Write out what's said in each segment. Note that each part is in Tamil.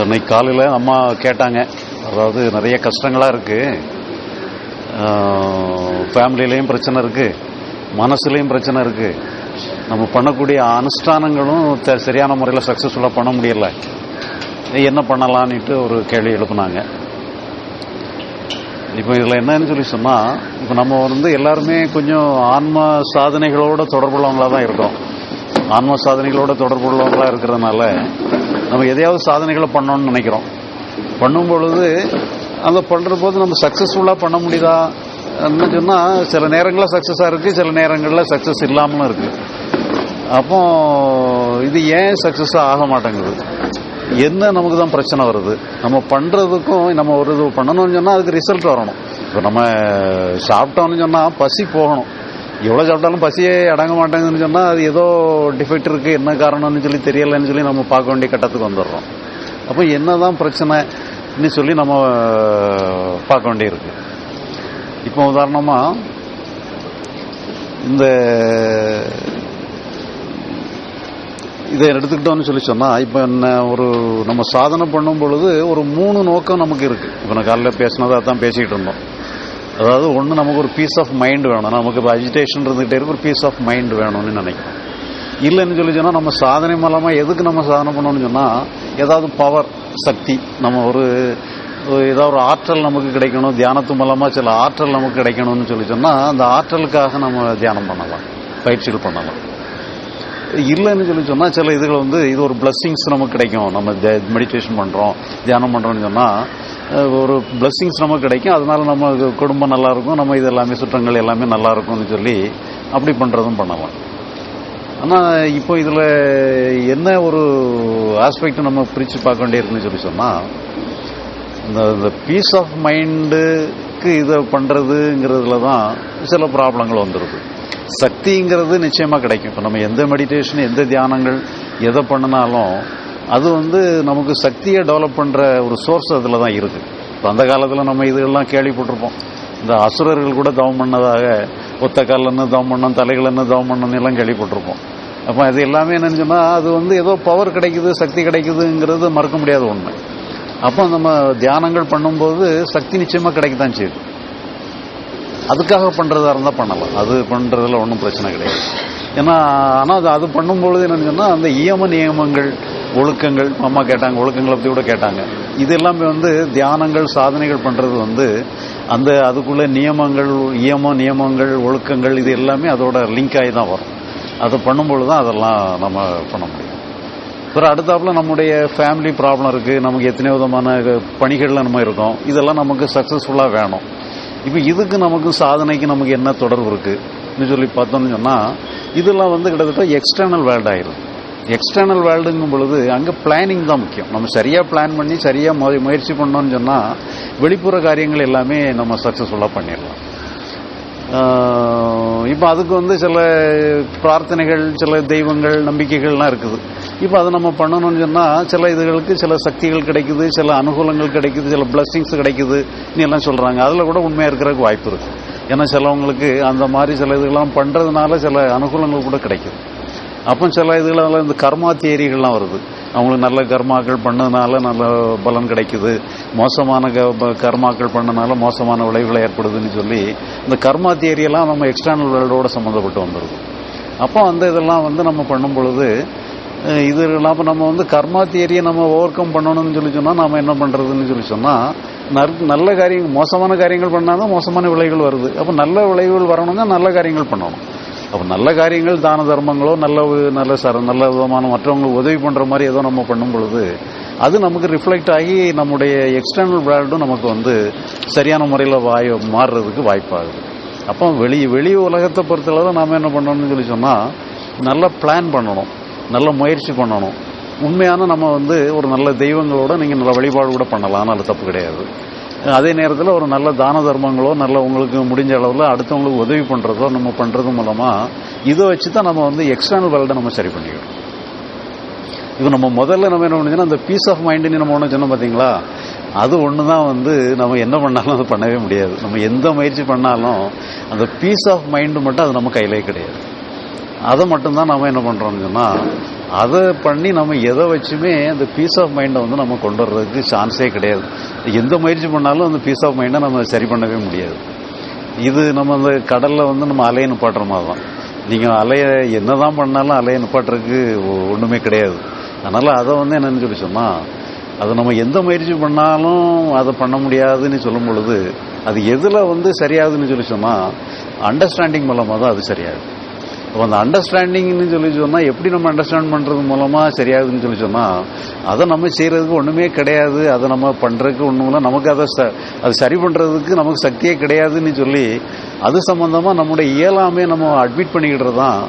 இன்னைக்கு காலையில் அம்மா கேட்டாங்க. அதாவது நிறைய கஷ்டங்களாக இருக்குது ஃபேமிலியிலையும் பிரச்சனை இருக்குது மனசுலேயும் பிரச்சனை இருக்குது நம்ம பண்ணக்கூடிய அனுஷ்டானங்களும் த- சரியான முறையில் சக்ஸஸ்ஃபுல்லாக பண்ண முடியலை. என்ன பண்ணலான்னுட்டு ஒரு கேள்வி எழுப்புனாங்க. இப்போ இதில் என்னன்னு சொல்லி சொன்னால் இப்போ நம்ம வந்து எல்லாருமே கொஞ்சம் ஆன்ம சாதனைகளோட தொடர்புள்ளவங்களாக தான் இருக்கோம். ஆன்ம சாதனைகளோட தொடர்புள்ளவங்களாக இருக்கிறதுனால நம்ம எதையாவது சாதனைகளை பண்ணணும்னு நினைக்கிறோம். பண்ணும் பொழுது அந்த பண்ணுற போது நம்ம சக்ஸஸ்ஃபுல்லாக பண்ண முடியுதா? என்ன சொன்னால் சில நேரங்களில் சக்ஸஸாக இருக்குது சில நேரங்களில் சக்ஸஸ் இல்லாமலும் இருக்குது அப்போ இது ஏன் சக்ஸஸாக ஆக மாட்டேங்குது? என்ன நமக்கு தான் பிரச்சனை வருது? நம்ம பண்ணுறதுக்கும் நம்ம ஒரு இது பண்ணணும்னு சொன்னால் அதுக்கு ரிசல்ட் வரணும். இப்போ நம்ம சாப்பிட்டோம்னு சொன்னால் பசி போகணும். எவ்வளோ சாப்பிட்டாலும் பசியே அடங்க மாட்டேங்குதுன்னு சொன்னால் அது ஏதோ டிஃபெக்ட் இருக்குது என்ன காரணம்னு சொல்லி தெரியலைன்னு சொல்லி நம்ம பார்க்க வேண்டிய கட்டத்துக்கு வந்துடுறோம். அப்போ என்ன தான் பிரச்சனைன்னு சொல்லி நம்ம பார்க்க வேண்டியிருக்கு. இப்போ உதாரணமாக இந்த இதை எடுத்துக்கிட்டோம்னு சொல்லி சொன்னால் இப்போ என்ன ஒரு நம்ம சாதனை பண்ணும் பொழுது ஒரு மூணு நோக்கம் நமக்கு இருக்குது இப்போ நான் காலையில் பேசினதாக தான் பேசிக்கிட்டு இருந்தோம். அதாவது ஒன்று நமக்கு ஒரு பீஸ் ஆஃப் மைண்ட் வேணும். நமக்கு இப்போ அஜிடேஷன் இருந்துகிட்டே இருக்கு ஒரு பீஸ் ஆஃப் மைண்ட் வேணும்னு நினைக்கிறோம். இல்லைன்னு சொல்லி சொன்னால் நம்ம சாதனை மூலமாக எதுக்கு நம்ம சாதனை பண்ணணும்னு சொன்னால் ஏதாவது பவர் சக்தி. நம்ம ஒரு ஒரு ஏதாவது ஒரு ஆற்றல் நமக்கு கிடைக்கணும் தியானத்து மூலமாக சில ஆற்றல் நமக்கு கிடைக்கணும்னு சொல்லி சொன்னால் அந்த ஆற்றலுக்காக நம்ம தியானம் பண்ணலாம் பயிற்சிகள் பண்ணலாம். இல்லைன்னு சொல்லி சொன்னால் சில இதுகள் வந்து இது ஒரு பிளஸ்ஸிங்ஸ் நமக்கு கிடைக்கும். நம்ம மெடிடேஷன் பண்ணுறோம் தியானம் பண்ணுறோம்னு சொன்னால் ஒரு பிளஸ்ஸிங்ஸ் நமக்கு கிடைக்கும். அதனால நம்ம குடும்பம் நல்லா இருக்கும். நம்ம இது எல்லாமே சுற்றங்கள் எல்லாமே நல்லா இருக்கும்னு சொல்லி அப்படி பண்ணுறதும் பண்ணலாம். ஆனால் இப்போ இதில் என்ன ஒரு ஆஸ்பெக்ட் நம்ம பிரித்து பார்க்க வேண்டியிருக்குன்னு சொல்லி சொன்னால் இந்த இந்த பீஸ் ஆஃப் மைண்டுக்கு இதை பண்ணுறதுங்கிறதுல தான் சில ப்ராப்ளங்கள் வந்துடுது சக்திங்கிறது நிச்சயமாக கிடைக்கும். இப்போ நம்ம எந்த மெடிடேஷன் எந்த தியானங்கள் எதை பண்ணினாலும் அது வந்து நமக்கு சக்தியை டெவலப் பண்ணுற ஒரு சோர்ஸ் அதில் தான் இருக்குது இப்போ அந்த காலத்தில் நம்ம இதெல்லாம் கேள்விப்பட்டிருப்போம். இந்த அசுரர்கள் கூட தவம் பண்ணதாக ஒத்த கால்லன்னு தவம் பண்ணோம் தலைகளன்னு தவம் பண்ணணும் எல்லாம் கேள்விப்பட்டிருப்போம். அப்போ அது எல்லாமே என்னன்னு சொன்னால் அது வந்து ஏதோ பவர் கிடைக்குது சக்தி கிடைக்குதுங்கிறது மறக்க முடியாத ஒன்று அப்போ நம்ம தியானங்கள் பண்ணும்போது சக்தி நிச்சயமாக கிடைக்கத்தான் செய்யுது. அதுக்காக பண்ணுறதா இருந்தால் பண்ணலாம். அது பண்ணுறதுல ஒன்றும் பிரச்சனை கிடையாது. ஏன்னா ஆனால் அது அது பண்ணும்பொழுது என்னன்னு சொன்னால் அந்த இயம நியமங்கள் ஒழுக்கங்கள் அம்மா கேட்டாங்க ஒழுக்கங்களை பற்றி கூட கேட்டாங்க. இது எல்லாமே வந்து தியானங்கள் சாதனைகள் பண்ணுறது வந்து அந்த அதுக்குள்ளே நியமங்கள் இயம நியமங்கள் ஒழுக்கங்கள் இது எல்லாமே அதோட லிங்க் ஆகி தான் வரும். அதை பண்ணும்பொழுது தான் அதெல்லாம் நம்ம பண்ண முடியும். அப்புறம் அடுத்தாப்புல நம்முடைய ஃபேமிலி ப்ராப்ளம் இருக்குது நமக்கு எத்தனை விதமான பணிகளில் நம்ம இருக்கோம். இதெல்லாம் நமக்கு சக்ஸஸ்ஃபுல்லாக வேணும். இப்போ இதுக்கு நமக்கு சாதனைக்கு நமக்கு என்ன தொடர்பு இருக்குன்னு சொல்லி பார்த்தோம்னு சொன்னால் இதெல்லாம் வந்து கிட்டத்தட்ட எக்ஸ்டர்னல் வேர்ல்டு ஆயிரும். எக்ஸ்டர்னல் வேர்ல்டுங்கும் பொழுது அங்கே பிளானிங் தான் முக்கியம். நம்ம சரியாக பிளான் பண்ணி சரியாக முயற்சி பண்ணோம்னு சொன்னால் வெளிப்புற காரியங்கள் எல்லாமே நம்ம சக்ஸஸ்ஃபுல்லாக பண்ணிடலாம். இப்போ அதுக்கு வந்து சில பிரார்த்தனைகள் சில தெய்வங்கள் நம்பிக்கைகள்லாம் இருக்குது. இப்போ அதை நம்ம பண்ணணும்னு சொன்னால் சில இதுகளுக்கு சில சக்திகள் கிடைக்குது சில அனுகூலங்கள் கிடைக்குது சில பிளஸ்ஸிங்ஸ் கிடைக்குது எல்லாம் சொல்கிறாங்க அதில் கூட உண்மையாக இருக்கிறதுக்கு வாய்ப்பு இருக்குது ஏன்னா சிலவங்களுக்கு அந்த மாதிரி சில இதுகள்லாம் பண்ணுறதுனால சில அனுகூலங்கள் கூட கிடைக்குது. அப்போ சில இதுகளெல்லாம் இந்த கர்மா தியரிகள்லாம் வருது. அவங்களுக்கு நல்ல கர்மாக்கள் பண்ணதுனால நல்ல பலன் கிடைக்குது. மோசமான க ப- கர்மாக்கள் பண்ணனால மோசமான விளைவுகள் ஏற்படுதுன்னு சொல்லி இந்த கர்மா தியரியெல்லாம் நம்ம எக்ஸ்டர்னல் வேர்ல்டோட சம்மந்தப்பட்டு வந்துடுது அப்போ அந்த இதெல்லாம் வந்து நம்ம பண்ணும் பொழுது இது இல்லாமல் நம்ம வந்து கர்மா தியரியை நம்ம ஓவர் கம் பண்ணணும்னு சொல்லி சொன்னால் நம்ம என்ன பண்ணுறதுன்னு சொல்லி சொன்னால் நல்ல காரியங்கள் மோசமான காரியங்கள் பண்ணால் தான் மோசமான விளைவுகள் வருது. அப்போ நல்ல விளைவுகள் வரணும்னா நல்ல காரியங்கள் பண்ணணும். அப்போ நல்ல காரியங்கள் தான தர்மங்களோ நல்ல நல்ல சர நல்ல விதமான மற்றவங்களுக்கு உதவி பண்ணுற மாதிரி ஏதோ நம்ம பண்ணும் பொழுது அது நமக்கு ரிஃப்ளெக்ட் ஆகி நம்முடைய எக்ஸ்டர்னல் வேர்ல்டும் நமக்கு வந்து சரியான முறையில் வாய் மாறுறதுக்கு வாய்ப்பாகுது. அப்போ வெளி வெளி உலகத்தை பொறுத்தளவு நாம் என்ன பண்ணணும்னு சொல்லி சொன்னால் நல்லா பிளான் பண்ணணும் நல்ல முயற்சி பண்ணணும். உண்மையான நம்ம வந்து ஒரு நல்ல தெய்வங்களோட நீங்கள் நல்ல வழிபாடு கூட பண்ணலாம் அதனால் தப்பு கிடையாது. அதே நேரத்தில் ஒரு நல்ல தான தர்மங்களோ நல்ல உங்களுக்கு முடிஞ்ச அளவில் அடுத்தவங்களுக்கு உதவி பண்ணுறதோ நம்ம பண்ணுறது மூலமாக இதை வச்சு தான் நம்ம வந்து எக்ஸ்டர்னல் வேர்ல்டை நம்ம சரி பண்ணிக்கிறோம். இப்போ நம்ம முதல்ல நம்ம என்ன பண்ணுச்சுன்னா அந்த பீஸ் ஆஃப் மைண்டுன்னு நம்ம ஒன்று சொன்னோம் பார்த்தீங்களா அது ஒன்று தான் வந்து நம்ம என்ன பண்ணாலும் அது பண்ணவே முடியாது. நம்ம எந்த முயற்சி பண்ணாலும் அந்த பீஸ் ஆஃப் மைண்டு மட்டும் அது நம்ம கையிலே கிடையாது. அதை மட்டும்தான் நம்ம என்ன பண்ணுறோம்னு சொன்னால் அதை பண்ணி நம்ம எதை வச்சுமே அந்த பீஸ் ஆஃப் மைண்டை வந்து நம்ம கொண்டு வர்றதுக்கு சான்ஸே கிடையாது. எந்த முயற்சி பண்ணாலும் அந்த பீஸ் ஆஃப் மைண்டை நம்ம சரி பண்ணவே முடியாது. இது நம்ம அந்த கடலில் வந்து நம்ம அலையை நிப்பாட்டுற மாதிரி தான். நீங்கள் அலையை என்னதான் பண்ணாலும் அலையை நிப்பாட்டுறதுக்கு ஒ- கிடையாது. அதனால் அதை வந்து என்னன்னு சொல்லி சொன்னால் அது நம்ம எந்த முயற்சி பண்ணாலும் அதை பண்ண முடியாதுன்னு சொல்லும் பொழுது அது எதில் வந்து சரியாகுதுன்னு சொல்லி சொன்னால் அண்டர்ஸ்டாண்டிங் மூலமாக தான் அது சரியாகுது. அப்போ அந்த அண்டர்ஸ்டாண்டிங்னு சொல்லி சொன்னால் எப்படி நம்ம அண்டர்ஸ்டாண்ட் பண்ணுறது மூலமாக சரியாகுதுன்னு சொல்லி சொன்னால் அதை நம்ம செய்கிறதுக்கு ஒன்றுமே கிடையாது. அதை நம்ம பண்ணுறதுக்கு ஒன்றும் இல்லை. நமக்கு அதை ச- அது சரி பண்ணுறதுக்கு நமக்கு சக்தியே கிடையாதுன்னு சொல்லி அது சம்மந்தமாக நம்முடைய இயலாமே நம்ம அட்மிட் பண்ணிக்கிடுறது தான்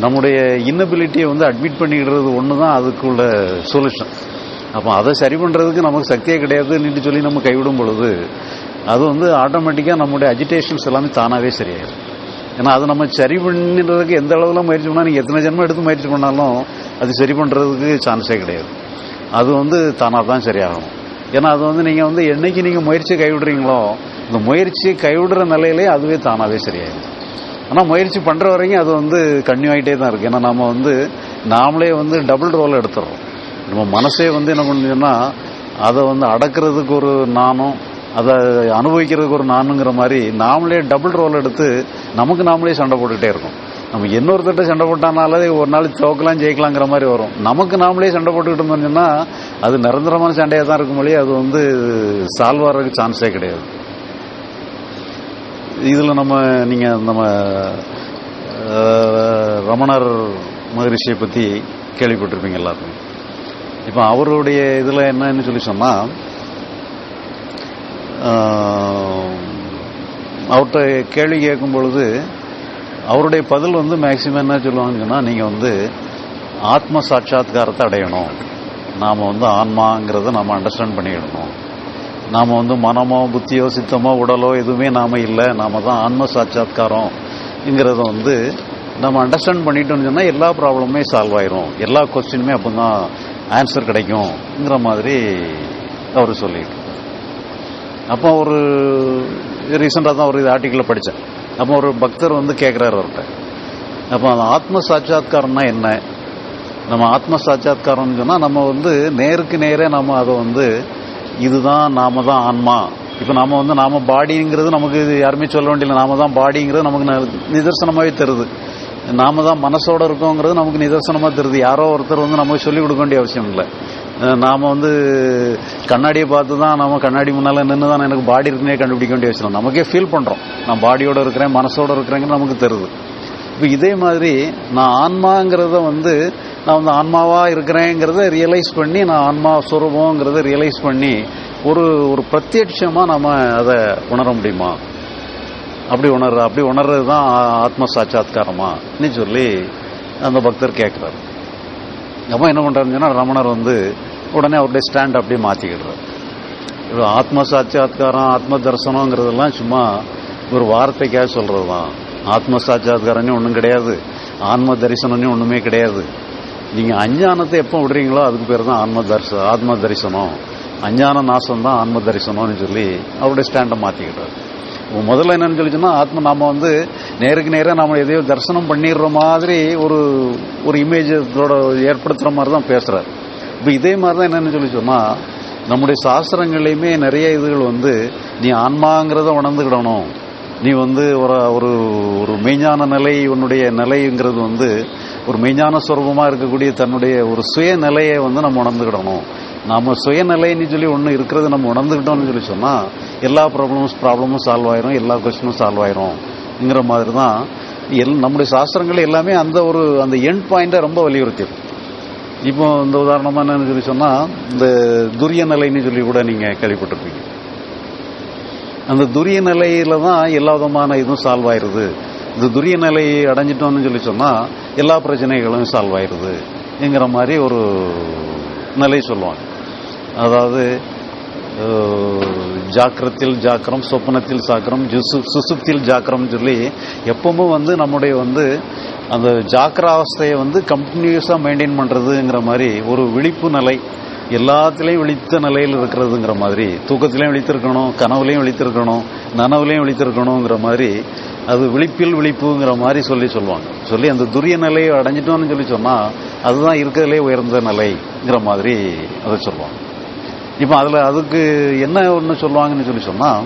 நம்முடைய இன்னபிலிட்டியை வந்து அட்மிட் பண்ணிக்கிடுறது ஒன்று தான் அதுக்குள்ள சொல்யூஷன் அப்போ அதை சரி பண்ணுறதுக்கு நமக்கு சக்தியே கிடையாதுன்னு சொல்லி நம்ம கைவிடும் பொழுது அது வந்து ஆட்டோமேட்டிக்காக நம்முடைய அஜிடேஷன்ஸ் எல்லாமே தானாகவே சரியாயிடும் ஏன்னா அது நம்ம சரி பண்ணுறதுக்கு எந்த அளவில் முயற்சி பண்ணால் நீங்கள் எத்தனை ஜென்மம் எடுத்து முயற்சி பண்ணாலும் அது சரி பண்ணுறதுக்கு சான்ஸே கிடையாது. அது வந்து தானாக தான் சரியாகணும் ஏன்னா அது வந்து நீங்கள் வந்து என்னைக்கு நீங்கள் முயற்சி கைவிடுறீங்களோ இந்த முயற்சி கைவிடுற நிலையிலே அதுவே தானாகவே சரியாயிடும். ஆனால் முயற்சி பண்ணுற வரைக்கும் அது வந்து கன்னியூ ஆகிட்டே தான் இருக்குது ஏன்னா நம்ம வந்து நாமளே வந்து டபுள் ரோல் எடுத்துடுறோம் நம்ம மனசே வந்து என்ன பண்ணுச்சுன்னா அதை வந்து அடக்கிறதுக்கு ஒரு நானும் அதை அனுபவிக்கிறதுக்கு ஒரு நானுங்கிற மாதிரி நாமளே டபுள் ரோல் எடுத்து நமக்கு நாமளே சண்டை போட்டுக்கிட்டே இருக்கோம். நம்ம இன்னொருத்தட்ட சண்டை போட்டானாலே ஒரு நாள் தோக்கலாம் ஜெயிக்கலாங்கிற மாதிரி வரும். நமக்கு நாமளே சண்டை போட்டுக்கிட்டு இருந்தோம்னா அது நிரந்தரமான சண்டையாக தான் இருக்கும் மொழி அது வந்து சால்வ் ஆகிறதுக்கு சான்ஸே கிடையாது. இதில் நம்ம நீங்கள் நம்ம ரமணர் மகரிஷியை பற்றி கேள்விப்பட்டிருப்பீங்க எல்லாருக்கும் இப்போ அவருடைய இதில் என்னன்னு சொல்லி சொன்னால் அவர்கிட்ட கேள்வி கேட்கும் பொழுது அவருடைய பதில் வந்து மேக்சிமம் என்ன சொல்லுவாங்கன்னா நீங்கள் வந்து ஆத்ம சாட்சாத்காரத்தை அடையணும். நாம் வந்து ஆன்மாங்கிறத நம்ம அண்டர்ஸ்டாண்ட் பண்ணிடணும். நாம் வந்து மனமோ புத்தியோ சித்தமோ உடலோ எதுவுமே நாம இல்லை. நாம தான் ஆன்ம சாட்சாத்காரம்ங்கிறத வந்து நம்ம அண்டர்ஸ்டாண்ட் பண்ணிட்டோம்னு சொன்னால் எல்லா ப்ராப்ளமுமே சால்வ் ஆயிரும். எல்லா கொஸ்டினுமே அப்போ தான் ஆன்சர் கிடைக்கும்ங்கிற மாதிரி அவர் சொல்லிட்டு அப்போ ஒரு ரீசெண்டாக தான் ஒரு இது ஆர்டிக்கிளில் படித்தேன் அப்போ ஒரு பக்தர் வந்து கேட்குறாரு அவர்கிட்ட. அப்போ அந்த ஆத்ம சாட்சாத்காரம்னா என்ன? நம்ம ஆத்ம சாட்சாத்காரம்னு சொன்னால் நம்ம வந்து நேருக்கு நேரே நம்ம அதை வந்து இதுதான் நாம தான் ஆன்மா. இப்போ நாம வந்து நாம பாடிங்கிறது நமக்கு இது யாருமே சொல்ல வேண்டியதில்லை. நாம தான் பாடிங்கிறது நமக்கு நிதர்சனமாகவே தருது. நாம தான் மனசோட இருக்கோங்கிறது நமக்கு நிதர்சனமாக தருது. யாரோ ஒருத்தர் வந்து நமக்கு சொல்லிக் கொடுக்க வேண்டிய அவசியம் இல்லை. நாம் வந்து கண்ணாடியை பார்த்து தான் நம்ம கண்ணாடி முன்னால் நின்று தான் எனக்கு பாடி இருக்குன்னே கண்டுபிடிக்க வேண்டிய அவசியம் நமக்கே ஃபீல் பண்ணுறோம் நான் பாடியோட இருக்கிறேன் மனசோட இருக்கிறேங்க நமக்கு தெரியுது. இப்போ இதே மாதிரி நான் ஆன்மாங்கிறத வந்து நான் வந்து ஆன்மாவாக இருக்கிறேங்கிறத ரியலைஸ் பண்ணி நான் ஆன்மா சுரூபங்கிறத ரியலைஸ் பண்ணி ஒரு ஒரு பிரத்யட்சமாக நம்ம அதை உணர முடியுமா? அப்படி உணர்ற அப்படி உணர்றது தான் ஆத்ம சாட்சாத்காரமா? சொல்லி அந்த பக்தர் கேட்குறாரு. அப்போ என்ன பண்ணுறாருன்னு சொன்னால் ரமணர் வந்து உடனே அவருடைய ஸ்டாண்ட் அப்படியே மாற்றிக்கிடுறாரு இது ஆத்ம சாட்சாத்காரம் ஆத்ம தரிசனங்கிறதெல்லாம் சும்மா ஒரு வார்த்தைக்காக சொல்கிறது தான் ஆத்ம சாட்சாத்காரம்னு ஒன்றும் கிடையாது. ஆன்ம தரிசனம்னு ஒன்றுமே கிடையாது. நீங்கள் அஞ்ஞானத்தை எப்போ விடுறீங்களோ அதுக்கு பேர் தான் ஆன்ம தரிச ஆத்ம தரிசனம். அஞ்ஞான நாசம் தான் ஆன்ம தரிசனம்னு சொல்லி அவருடைய ஸ்டாண்டை மாற்றிக்கிட்டார் முதல்ல என்னன்னு சொல்லிச்சுன்னா ஆத்மா ஆத்ம நாம வந்து நேருக்கு நேராக நாம் எதையோ தரிசனம் பண்ணிடுற மாதிரி ஒரு ஒரு இமேஜ் ஏற்படுத்துகிற மாதிரி தான் பேசுகிறார் இப்போ இதே மாதிரி தான் என்னென்னு சொல்லி சொன்னால் நம்முடைய சாஸ்திரங்களையுமே நிறைய இதுகள் வந்து நீ ஆன்மாங்கிறத உணர்ந்துக்கிடணும். நீ வந்து ஒரு ஒரு ஒரு மெய்ஞான நிலை உன்னுடைய நிலைங்கிறது வந்து ஒரு மெய்ஞான சுரூபமாக இருக்கக்கூடிய தன்னுடைய ஒரு சுயநிலையை வந்து நம்ம உணர்ந்துக்கிடணும். நம்ம சுயநிலைன்னு சொல்லி ஒன்று இருக்கிறது நம்ம உணர்ந்துக்கிட்டோம்னு சொல்லி சொன்னால் எல்லா ப்ராப்ளமும் ப்ராப்ளமும் சால்வ் ஆயிரும் எல்லா கொஸ்டினும் சால்வ் ஆயிரும்ங்கிற மாதிரி தான் எல் நம்முடைய சாஸ்திரங்கள் எல்லாமே அந்த ஒரு அந்த எண்ட் பாயிண்ட்டை ரொம்ப வலியுறுத்திடும் இப்போ இந்த உதாரணமாக என்னன்னு சொல்லி சொன்னால் இந்த துரிய நிலைன்னு சொல்லி கூட நீங்கள் கேள்விப்பட்டிருப்பீங்க. அந்த துரிய நிலையில தான் எல்லா விதமான இதுவும் சால்வ் ஆயிருது. இந்த துரிய நிலையை அடைஞ்சிட்டோம்னு சொல்லி சொன்னால் எல்லா பிரச்சனைகளும் சால்வ் ஆயிருதுங்கிற மாதிரி ஒரு நிலை சொல்லுவாங்க. அதாவது ஜாக்கிரத்தில் ஜாக்கிரம் சொப்பனத்தில் சாக்கிரம் ஜுசு சுசுப்தில் ஜாக்கிரம்னு சொல்லி எப்பவும் வந்து நம்முடைய வந்து அந்த ஜாக்கிர அவஸ்தையை வந்து கண்டினியூஸாக மெயின்டைன் பண்ணுறதுங்கிற மாதிரி ஒரு விழிப்பு நிலை எல்லாத்துலேயும் விழித்த நிலையில் இருக்கிறதுங்கிற மாதிரி தூக்கத்திலையும் விழித்திருக்கணும் கனவுலையும் விழித்திருக்கணும் நனவுலையும் விழித்திருக்கணுங்கிற மாதிரி அது விழிப்பில் விழிப்புங்கிற மாதிரி சொல்லி சொல்லுவாங்க சொல்லி அந்த துரிய நிலையை அடைஞ்சிட்டோம்னு சொல்லி சொன்னால் அதுதான் இருக்கிறதுலே உயர்ந்த நிலைங்கிற மாதிரி அதை சொல்லுவாங்க இப்போ அதில் அதுக்கு என்ன ஒன்று சொல்லுவாங்கன்னு சொல்லி சொன்னால்